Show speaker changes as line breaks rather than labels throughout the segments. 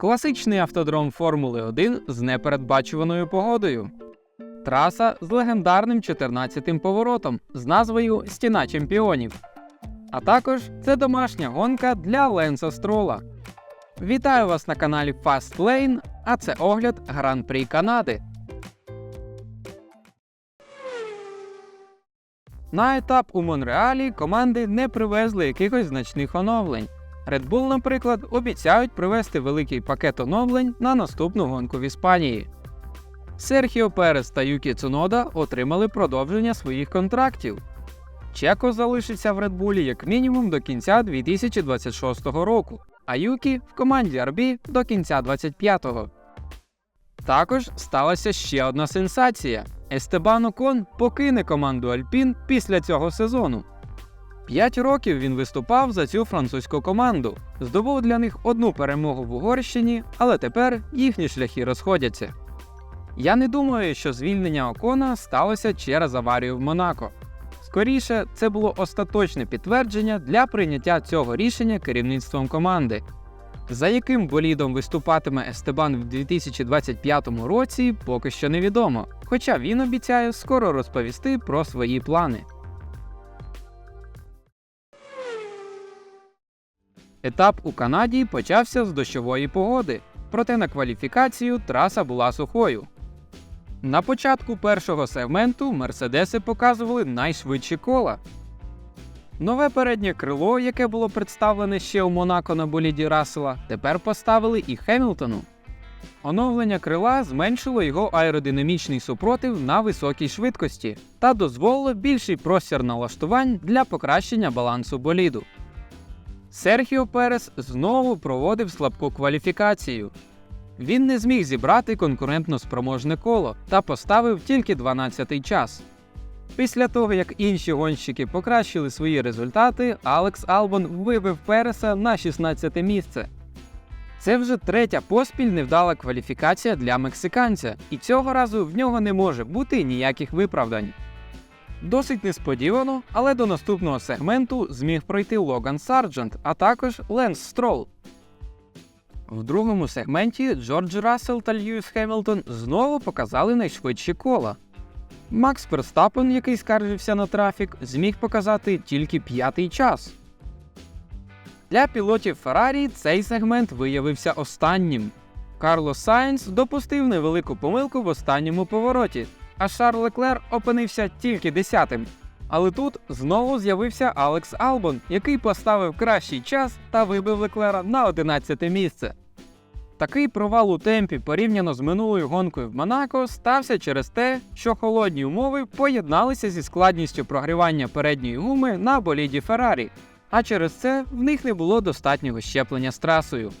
Класичний автодром Формули 1 з непередбачуваною погодою. Траса з легендарним 14-тим поворотом з назвою Стіна чемпіонів. А також це домашня гонка для Ленса Строла. Вітаю вас на каналі Fast Lane, а це огляд Гран-прі Канади. На етап у Монреалі команди не привезли якихось значних оновлень. Red Bull, наприклад, обіцяють привезти великий пакет оновлень на наступну гонку в Іспанії. Серхіо Перес та Юкі Цунода отримали продовження своїх контрактів. Чеко залишиться в Bull як мінімум до кінця 2026 року, а Юкі в команді RB до кінця 2025-го. Також сталася ще одна сенсація: Естебан Окон покине команду Альпін після цього сезону. П'ять років він виступав за цю французьку команду, здобув для них одну перемогу в Угорщині, але тепер їхні шляхи розходяться. Я не думаю, що звільнення Окона сталося через аварію в Монако. Скоріше, це було остаточне підтвердження для прийняття цього рішення керівництвом команди. За яким болідом виступатиме Естебан в 2025 році, поки що невідомо, хоча він обіцяє скоро розповісти про свої плани. Етап у Канаді почався з дощової погоди, проте на кваліфікацію траса була сухою. На початку першого сегменту мерседеси показували найшвидші кола. Нове переднє крило, яке було представлене ще у Монако на боліді Рассела, тепер поставили і Хемілтону. Оновлення крила зменшило його аеродинамічний супротив на високій швидкості та дозволило більший простір налаштувань для покращення балансу боліду. Серхіо Перес знову проводив слабку кваліфікацію. Він не зміг зібрати конкурентно спроможне коло та поставив тільки 12-й час. Після того, як інші гонщики покращили свої результати, Алекс Албон вибив Переса на 16 місце. Це вже третя поспіль невдала кваліфікація для мексиканця, і цього разу в нього не може бути ніяких виправдань. Досить несподівано, але до наступного сегменту зміг пройти Логан Сарджент, а також Ленс Строл. В другому сегменті Джордж Рассел та Льюіс Хемілтон знову показали найшвидші кола. Макс Перстапен, який скаржився на трафік, зміг показати тільки п'ятий час. Для пілотів Феррарі цей сегмент виявився останнім. Карлос Сайнс допустив невелику помилку в останньому повороті, а Шарль Леклер опинився тільки десятим. Але тут знову з'явився Алекс Албон, який поставив кращий час та вибив Леклера на 11 місце. Такий провал у темпі порівняно з минулою гонкою в Монако стався через те, що холодні умови поєдналися зі складністю прогрівання передньої гуми на боліді Феррарі, а через це в них не було достатнього щеплення з трасою.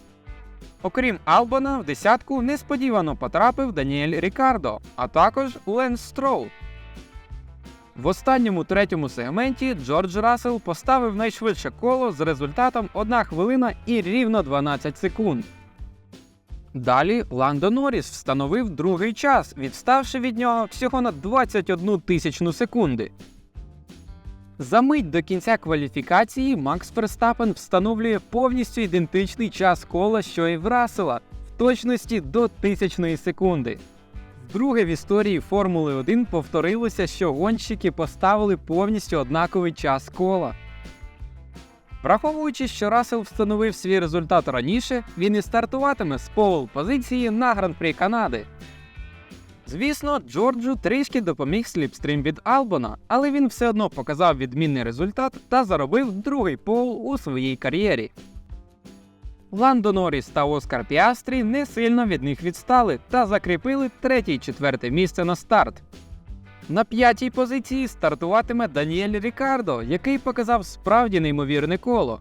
Окрім Албона, в десятку несподівано потрапив Даніель Рікардо, а також Ленс Строу. В останньому третьому сегменті Джордж Рассел поставив найшвидше коло з результатом 1 хвилина і рівно 12 секунд. Далі Ландо Норріс встановив другий час, відставши від нього всього на 21 тисячну секунди. За мить до кінця кваліфікації Макс Ферстапен встановлює повністю ідентичний час кола, що і в Рассела, в точності до тисячної секунди. Вдруге в історії Формули 1 повторилося, що гонщики поставили повністю однаковий час кола. Враховуючи, що Рассел встановив свій результат раніше, він і стартуватиме з пол позиції на Гран-прі Канади. Звісно, Джорджу трішки допоміг сліпстрім від Албона, але він все одно показав відмінний результат та заробив другий пол у своїй кар'єрі. Ландо Норріс та Оскар Піастрі не сильно від них відстали та закріпили третє й четверте місце на старт. На п'ятій позиції стартуватиме Даніель Рікардо, який показав справді неймовірне коло.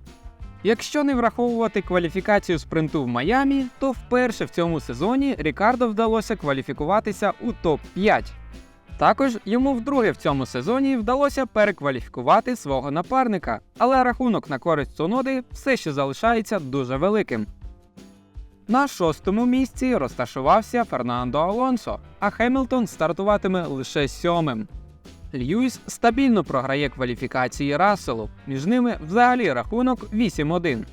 Якщо не враховувати кваліфікацію спринту в Майамі, то вперше в цьому сезоні Рікардо вдалося кваліфікуватися у топ-5. Також йому вдруге в цьому сезоні вдалося перекваліфікувати свого напарника, але рахунок на користь Цуноди все ще залишається дуже великим. На шостому місці розташувався Фернандо Алонсо, а Хемілтон стартуватиме лише сьомим. Льюіс стабільно програє кваліфікації Расселу, між ними взагалі рахунок 8-1.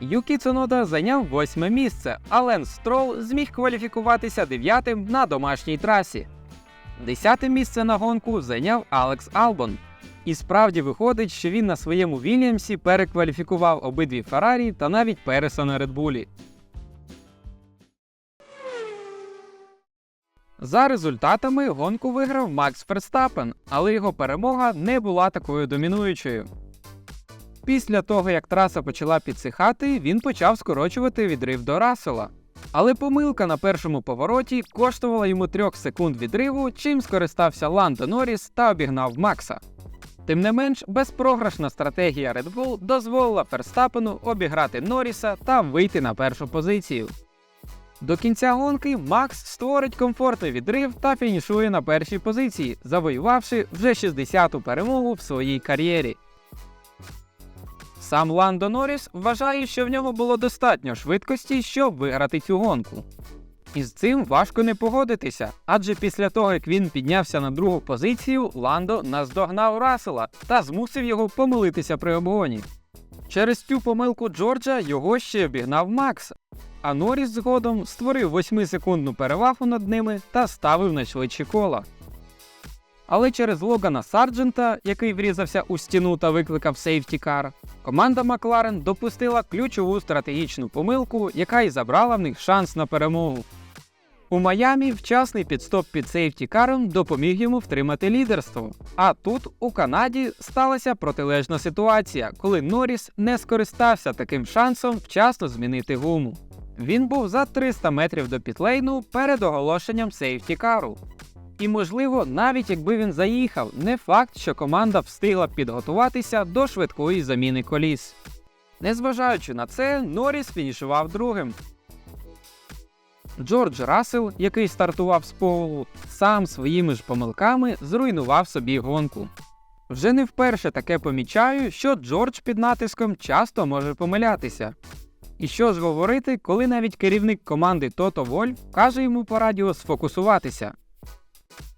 Юкі Цунода зайняв восьме місце, а Ленс Строл зміг кваліфікуватися дев'ятим на домашній трасі. Десяте місце на гонку зайняв Алекс Албон. І справді виходить, що він на своєму Вільямсі перекваліфікував обидві Феррарі та навіть Переса на Редбулі. За результатами гонку виграв Макс Ферстапен, але його перемога не була такою домінуючою. Після того, як траса почала підсихати, він почав скорочувати відрив до Рассела. Але помилка на першому повороті коштувала йому 3 секунд відриву, чим скористався Ландо Норріс та обігнав Макса. Тим не менш, безпрограшна стратегія Red Bull дозволила Ферстапену обіграти Норріса та вийти на першу позицію. До кінця гонки Макс створить комфортний відрив та фінішує на першій позиції, завоювавши вже 60-ту перемогу в своїй кар'єрі. Сам Ландо Норріс вважає, що в ньому було достатньо швидкості, щоб виграти цю гонку. І з цим важко не погодитися, адже після того, як він піднявся на другу позицію, Ландо наздогнав Рассела та змусив його помилитися при обгоні. Через цю помилку Джорджа його ще обігнав Макс, а Норріс згодом створив 8-секундну перевагу над ними та ставив найшвидші кола. Але через Логана Сарджента, який врізався у стіну та викликав сейфтікар, команда Макларен допустила ключову стратегічну помилку, яка й забрала в них шанс на перемогу. У Майамі вчасний підстоп під сейфтікаром допоміг йому втримати лідерство. А тут у Канаді сталася протилежна ситуація, коли Норріс не скористався таким шансом вчасно змінити гуму. Він був за 300 метрів до пітлейну перед оголошенням сейфтікару. І, можливо, навіть якби він заїхав, не факт, що команда встигла підготуватися до швидкої заміни коліс. Незважаючи на це, Норріс фінішував другим. Джордж Рассел, який стартував з полу, сам своїми ж помилками зруйнував собі гонку. Вже не вперше таке помічаю, що Джордж під натиском часто може помилятися. І що ж говорити, коли навіть керівник команди Тото Вольф каже йому по радіо сфокусуватися.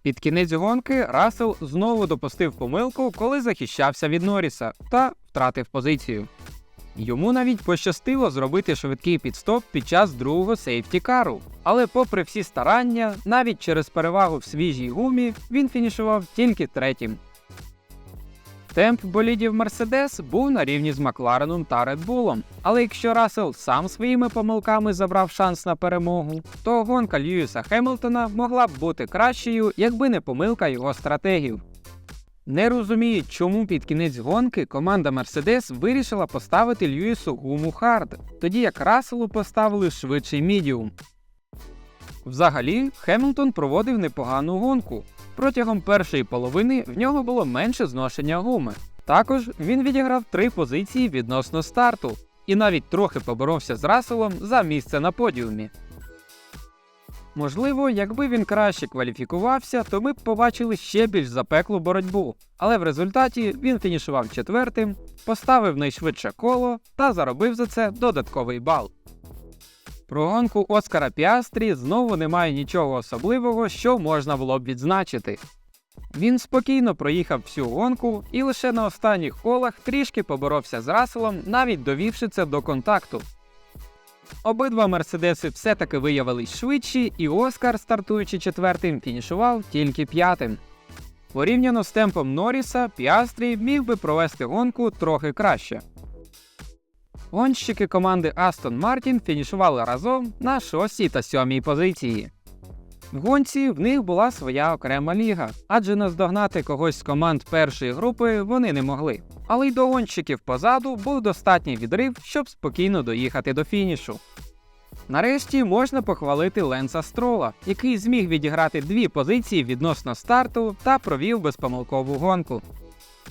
Під кінець гонки Рассел знову допустив помилку, коли захищався від Норріса та втратив позицію. Йому навіть пощастило зробити швидкий підстоп під час другого сейфтікару. Але, попри всі старання, навіть через перевагу в свіжій гумі, він фінішував тільки третім. Темп болідів Мерседес був на рівні з Маклареном та Редбулом. Але якщо Рассел сам своїми помилками забрав шанс на перемогу, то гонка Льюіса Хеммельтона могла б бути кращою, якби не помилка його стратегів. Не розуміють, чому під кінець гонки команда Мерседес вирішила поставити Льюісу гуму хард, тоді як Расселу поставили швидший мідіум. Взагалі, Хемілтон проводив непогану гонку. Протягом першої половини в нього було менше зношення гуми. Також він відіграв три позиції відносно старту і навіть трохи поборовся з Расселом за місце на подіумі. Можливо, якби він краще кваліфікувався, то ми б побачили ще більш запеклу боротьбу, але в результаті він фінішував четвертим, поставив найшвидше коло та заробив за це додатковий бал. Про гонку Оскара Піастрі знову немає нічого особливого, що можна було б відзначити. Він спокійно проїхав всю гонку і лише на останніх колах трішки поборовся з Расселом, навіть довівши це до контакту. Обидва мерседеси все-таки виявились швидші, і Оскар, стартуючи четвертим, фінішував тільки п'ятим. Порівняно з темпом Норріса, Піастрі міг би провести гонку трохи краще. Гонщики команди Астон Мартін фінішували разом на шостій та сьомій позиції. В гонці в них була своя окрема ліга, адже наздогнати когось з команд першої групи вони не могли. Але й до гонщиків позаду був достатній відрив, щоб спокійно доїхати до фінішу. Нарешті можна похвалити Ленса Строла, який зміг відіграти дві позиції відносно старту та провів безпомилкову гонку.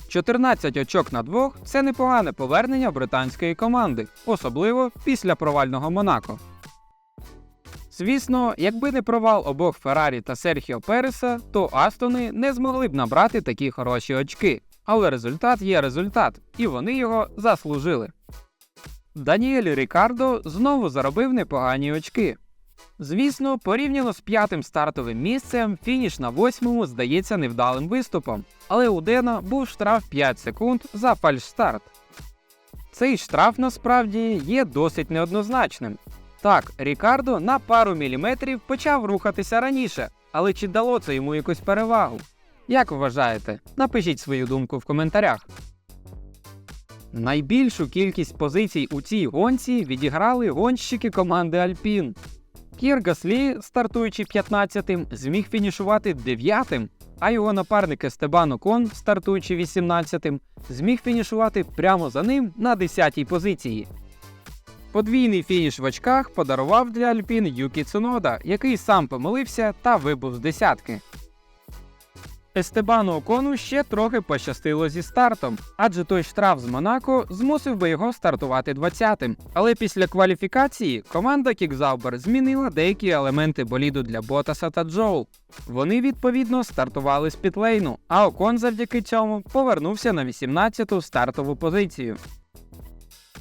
14 очок на двох це непогане повернення британської команди, особливо після провального Монако. Звісно, якби не провал обох Феррарі та Серхіо Переса, то Астони не змогли б набрати такі хороші очки. Але результат є результат, і вони його заслужили. Даніель Рікардо знову заробив непогані очки. Звісно, порівняно з п'ятим стартовим місцем, фініш на восьмому здається невдалим виступом, але у Дена був штраф 5 секунд за фальшстарт. цей штраф насправді є досить неоднозначним. Так, Рікардо на пару міліметрів почав рухатися раніше, але чи дало це йому якусь перевагу? Як вважаєте? Напишіть свою думку в коментарях. Найбільшу кількість позицій у цій гонці відіграли гонщики команди Альпін. Кір Гаслі, стартуючи 15-тим, зміг фінішувати 9-тим, а його напарник Естебан Окон, стартуючи 18-тим, зміг фінішувати прямо за ним на 10-й позиції. Подвійний фініш в очках подарував для Альпін Юкі Цунода, який сам помилився та вибув з десятки. Естебану Окону ще трохи пощастило зі стартом, адже той штраф з Монако змусив би його стартувати 20-тим. Але після кваліфікації команда Кікзаубер змінила деякі елементи боліду для Ботаса та Джоу. Вони відповідно стартували з пітлейну, а Окон завдяки цьому повернувся на 18-ту стартову позицію.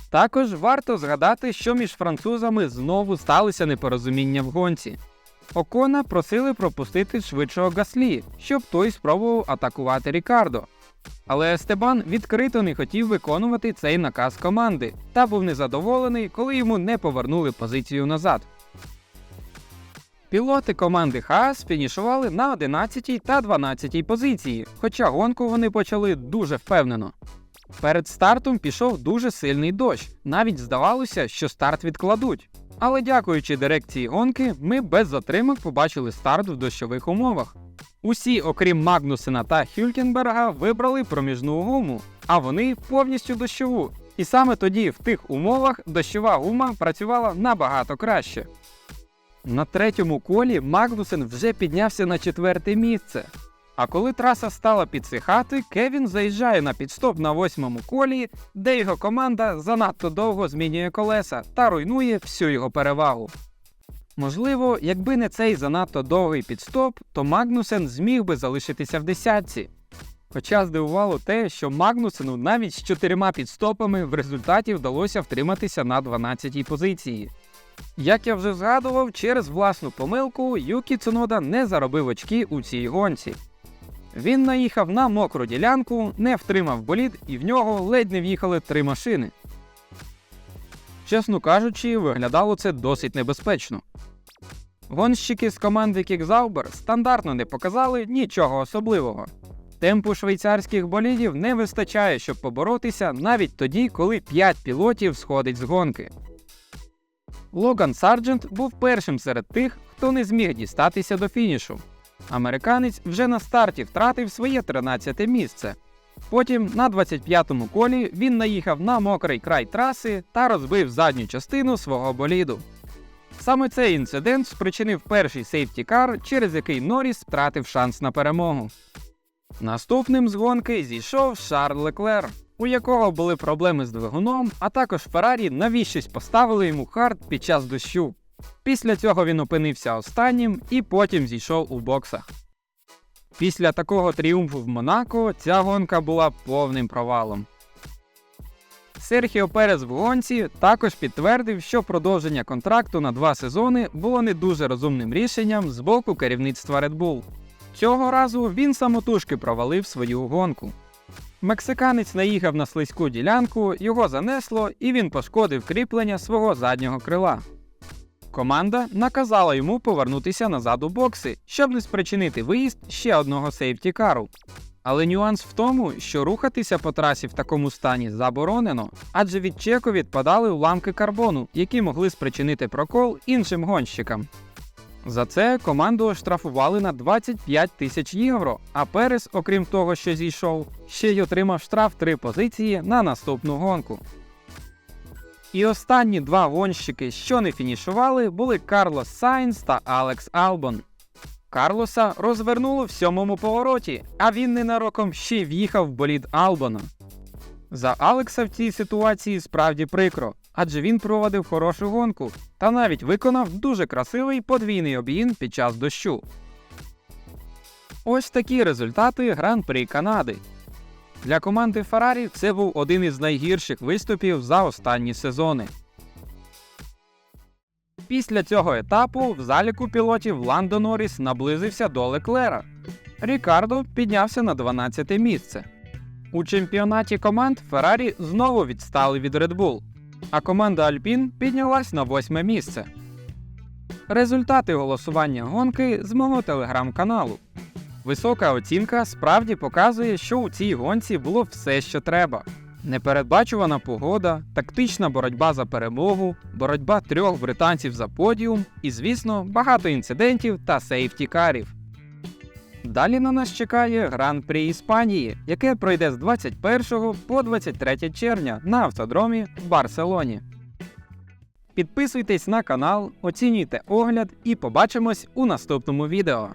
Також варто згадати, що між французами знову сталися непорозуміння в гонці. Окона просили пропустити швидшого Гаслі, щоб той спробував атакувати Рікардо. Але Естебан відкрито не хотів виконувати цей наказ команди та був незадоволений, коли йому не повернули позицію назад. Пілоти команди Хаас фінішували на 11 та 12 позиції, хоча гонку вони почали дуже впевнено. Перед стартом пішов дуже сильний дощ, навіть здавалося, що старт відкладуть. Але дякуючи дирекції гонки, ми без затримок побачили старт в дощових умовах. Усі, окрім Магнусена та Хюлькенберга, вибрали проміжну гуму, а вони повністю дощову. І саме тоді, в тих умовах, дощова гума працювала набагато краще. На третьому колі Магнусен вже піднявся на четверте місце. А коли траса стала підсихати, Кевін заїжджає на підстоп на восьмому колі, де його команда занадто довго змінює колеса та руйнує всю його перевагу. Можливо, якби не цей занадто довгий підстоп, то Магнусен зміг би залишитися в десятці. Хоча здивувало те, що Магнусену навіть з чотирма підстопами в результаті вдалося втриматися на 12-й позиції. Як я вже згадував, через власну помилку Юкі Цунода не заробив очки у цій гонці. Він наїхав на мокру ділянку, не втримав болід і в нього ледь не в'їхали три машини. Чесно кажучи, виглядало це досить небезпечно. Гонщики з команди Кікзаубер стандартно не показали нічого особливого. Темпу швейцарських болідів не вистачає, щоб поборотися навіть тоді, коли 5 пілотів сходить з гонки. Логан Сарджент був першим серед тих, хто не зміг дістатися до фінішу. Американець вже на старті втратив своє 13 місце. Потім на 25-му колі він наїхав на мокрий край траси та розбив задню частину свого боліду. Саме цей інцидент спричинив перший сейфтікар, через який Норріс втратив шанс на перемогу. Наступним з гонки зійшов Шарль Леклер, у якого були проблеми з двигуном, а також Феррарі навіщось поставили йому хард під час дощу. Після цього він опинився останнім і потім зійшов у боксах. Після такого тріумфу в Монако ця гонка була повним провалом. Серхіо Перес в гонці також підтвердив, що продовження контракту на два сезони було не дуже розумним рішенням з боку керівництва Red Bull. Цього разу він самотужки провалив свою гонку. Мексиканець наїхав на слизьку ділянку, його занесло, і він пошкодив кріплення свого заднього крила. Команда наказала йому повернутися назад у бокси, щоб не спричинити виїзд ще одного сейфтікару. Але нюанс в тому, що рухатися по трасі в такому стані заборонено, адже від чеку відпадали уламки карбону, які могли спричинити прокол іншим гонщикам. За це команду оштрафували на 25 тисяч євро, а Перес, окрім того, що зійшов, ще й отримав штраф три позиції на наступну гонку. І останні два гонщики, що не фінішували, були Карлос Сайнс та Алекс Албон. Карлоса розвернуло в сьомому повороті, а він ненароком ще в'їхав в болід Албона. За Алекса в цій ситуації справді прикро, адже він проводив хорошу гонку та навіть виконав дуже красивий подвійний об'їн під час дощу. Ось такі результати Гран-прі Канади. Для команди Феррарі це був один із найгірших виступів за останні сезони. Після цього етапу в заліку пілотів Ландо Норріс наблизився до Леклера. Рікардо піднявся на 12 місце. У чемпіонаті команд Феррарі знову відстали від Red Bull, а команда Alpine піднялась на восьме місце. Результати голосування гонки з мого телеграм-каналу. Висока оцінка справді показує, що у цій гонці було все, що треба. Непередбачувана погода, тактична боротьба за перемогу, боротьба трьох британців за подіум і, звісно, багато інцидентів та сейфтікарів. Далі на нас чекає Гран-прі Іспанії, яке пройде з 21 по 23 червня на автодромі в Барселоні. Підписуйтесь на канал, оцінюйте огляд і побачимось у наступному відео.